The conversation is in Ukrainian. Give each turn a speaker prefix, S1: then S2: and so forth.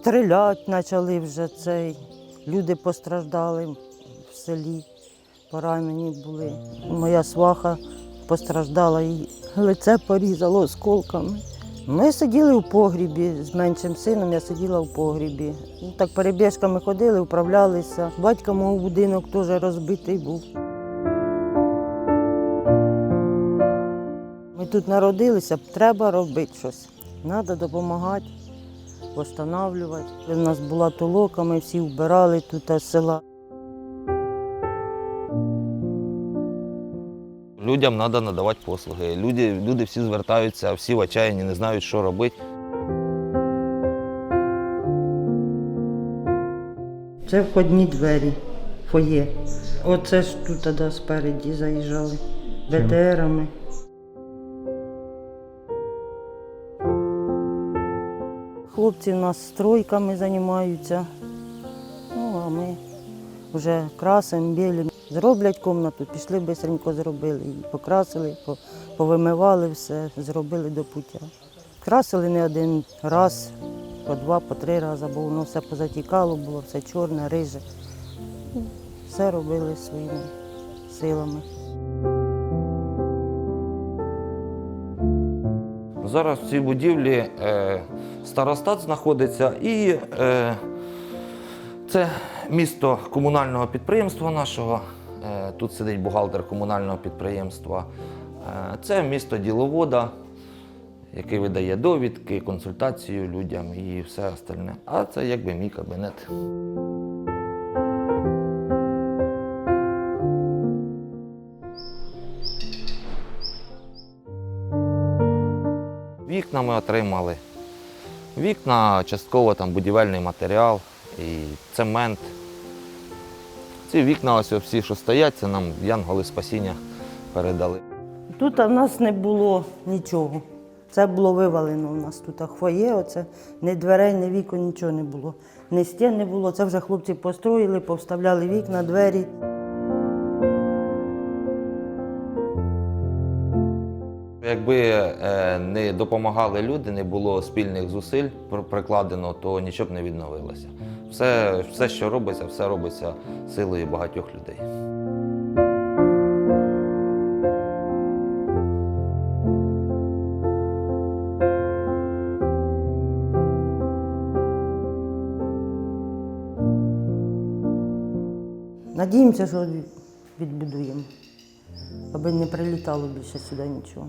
S1: Стрілять почали вже цей. Люди постраждали в селі, поранені були. Моя сваха постраждала, їй лице порізало осколками. Ми сиділи в погрібі з меншим сином, я сиділа в погрібі. Так перебіжками ходили, вправлялися. Батька мого будинок теж розбитий був. Ми тут народилися, треба робити щось. Треба допомагати, встановлювати. У нас була толока, ми всі вбирали тут з села.
S2: Людям треба надавати послуги. Люди, люди всі звертаються, всі в отчаянні, не знають, що робити.
S1: Це входні двері, фоє. Оце ж тут тоді спереді заїжджали БТРами. Хлопці в нас стройками займаються. Ну, а ми вже красимо, білимо. Зроблять кімнату, пішли швидко зробили. Її покрасили, повимивали все, зробили до пуття. Красили не один раз, по два, по три рази, бо воно все позатікало, було все чорне, риже. Все робили своїми силами.
S2: Зараз в цій будівлі е, старостат знаходиться і е, це місто комунального підприємства нашого. Е, тут сидить бухгалтер комунального підприємства. Е, це місто діловода, який видає довідки, консультацію людям і все остальне. А це якби мій кабінет. Вікна ми отримали. Вікна, частково там будівельний матеріал і цемент. Ці вікна, ось всі, що стоять, це нам янголи спасіння передали.
S1: Тут в нас не було нічого. Це було вивалено у нас тут. Хвоє, оце ні дверей, ні вікон, нічого не було. Ні стін не було. Це вже хлопці построїли, повставляли вікна, двері.
S2: Якби е, не допомагали люди, не було спільних зусиль прикладено, то нічого б не відновилося. Все, все, що робиться, все робиться силою багатьох людей.
S1: Надіємося, що відбудуємо, аби не прилітало більше сюди нічого.